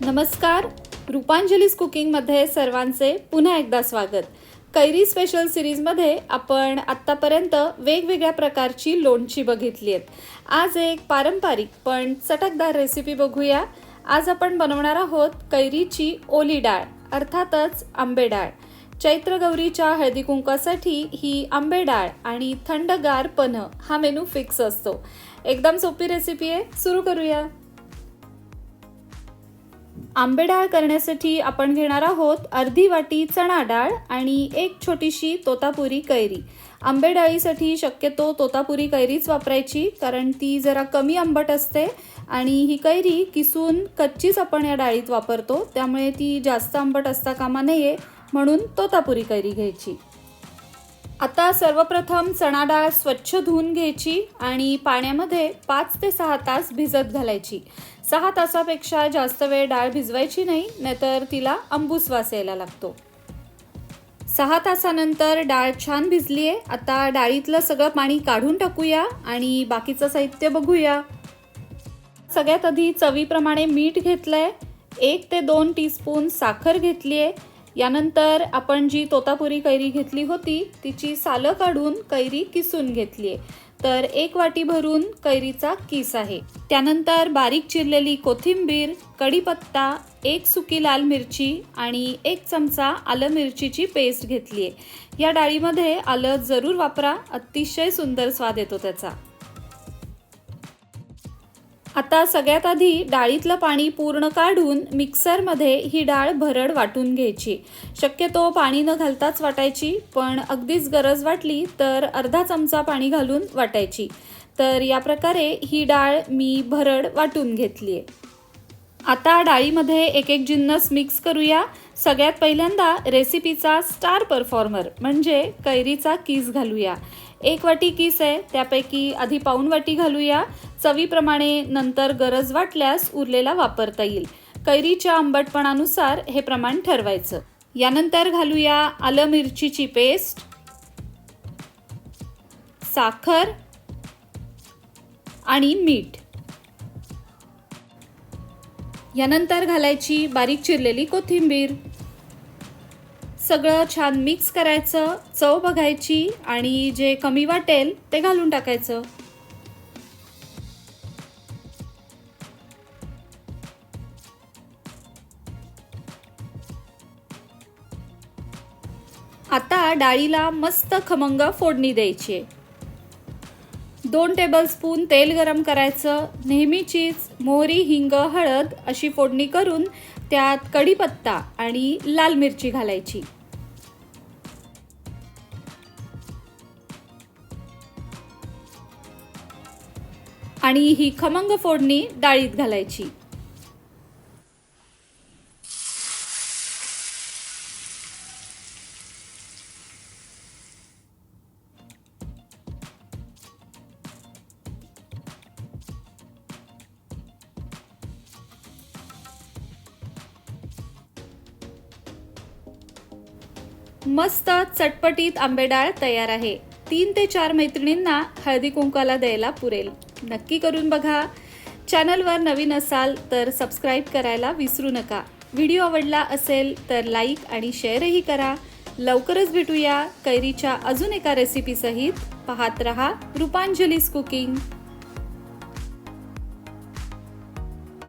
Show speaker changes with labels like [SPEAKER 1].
[SPEAKER 1] नमस्कार. रूपांजलीस कुकिंगमध्ये सर्वांचे पुन्हा एकदा स्वागत. कैरी स्पेशल सिरीजमध्ये आपण आत्तापर्यंत वेगवेगळ्या प्रकारची लोणची बघितली आहेत. आज एक पारंपरिक पण चटकदार रेसिपी बघूया. आज आपण बनवणार आहोत कैरीची ओली डाळ अर्थातच आंबे डाळ. चैत्र गौरीच्या हळदी कुंकासाठी ही आंबे डाळ आणि थंडगार पन्ह हा मेनू फिक्स असतो. एकदम सोपी रेसिपी आहे. सुरू करूया. आंबे डाळ करण्यासाठी आपण घेणार आहोत अर्धी वाटी चणा डाळ आणि एक छोटीशी तोतापुरी कैरी. आंबे डाळीसाठी शक्यतो तोतापुरी कैरीच वापरायची कारण ती जरा कमी आंबट असते आणि ही कैरी किसून कच्चीच आपण या डाळीत वापरतो त्यामुळे ती जास्त आंबट असता कामा नये म्हणून तोतापुरी कैरी घ्यायची. आता सर्वप्रथम चणा डाळ स्वच्छ धुवून घ्यायची आणि पाण्यामध्ये पाच ते सहा तास भिजत घालायची. सहा तासापेक्षा जास्त वेळ डाळ भिजवायची नाही नाहीतर तिला अंबूस वास यायला लागतो. सहा तासानंतर डाळ छान भिजली आहे आता डाळीतलं सगळं पाणी काढून टाकूया आणि बाकीचं साहित्य बघूया. सगळ्यात आधी चवीप्रमाणे मीठ घेतलं आहे एक ते दोन टीस्पून साखर घेतली आहे यानंतर आपण जी तोतापुरी कैरी घेतली होती तिची सालं काढून कैरी किसून घेतली आहे तर एक वाटी भरून कैरीचा किस आहे. त्यानंतर बारीक चिरलेली कोथिंबीर कढीपत्ता एक सुकी लाल मिरची आणि एक चमचा आलं मिरचीची पेस्ट घेतली आहे या डाळीमध्ये आलं जरूर वापरा. अतिशय सुंदर स्वाद येतो त्याचा. आता सगळ्यात आधी डाळीतलं पाणी पूर्ण काढून मिक्सरमध्ये ही डाळ भरड वाटून घ्यायची. शक्यतो पाणी न घालताच वाटायची पण अगदीच गरज वाटली तर अर्धा चमचा पाणी घालून वाटायची. तर या प्रकारे ही डाळ मी भरड वाटून घेतली आहे आता डाळीमध्ये एक एक जिन्नस मिक्स करूया. सगळ्यात पहिल्यांदा रेसिपीचा स्टार परफॉर्मर म्हणजे कैरीचा किस घालूया. एक वाटी किस आहे त्यापैकी आधी पाऊण वाटी घालूया. चवीप्रमाणे नंतर गरज वाटल्यास उरलेला वापरता येईल. कैरीच्या आंबटपणानुसार हे प्रमाण ठरवायचं. यानंतर घालूया आलं मिरचीची पेस्ट साखर आणि मीठ. यानंतर घालायची बारीक चिरलेली कोथिंबीर. सगळं छान मिक्स करायचं चव बघायची आणि जे कमी वाटेल ते घालून टाकायचं. आता डाळीला मस्त खमंग फोडणी द्यायची. दोन टेबलस्पून तेल गरम करायचं. नेहमीचीच मोहरी हिंग हळद अशी फोडणी करून त्यात कढीपत्ता आणि लाल मिरची घालायची. आणि ही खमंग फोडणी डाळीत घालायची. मस्त चटपटीत आंबेडाळ तयार आहे. तीन ते चार मैत्रिणींना हळदी कुंकाला द्यायला पुरेल. नक्की करून बघा. चॅनलवर नवीन असाल तर सबस्क्राईब करायला विसरू नका. व्हिडिओ आवडला असेल तर लाईक आणि शेअरही करा. लवकरच भेटूया कैरीच्या अजून एका रेसिपीसहित पाहत रहा रूपांजलीस कुकिंग.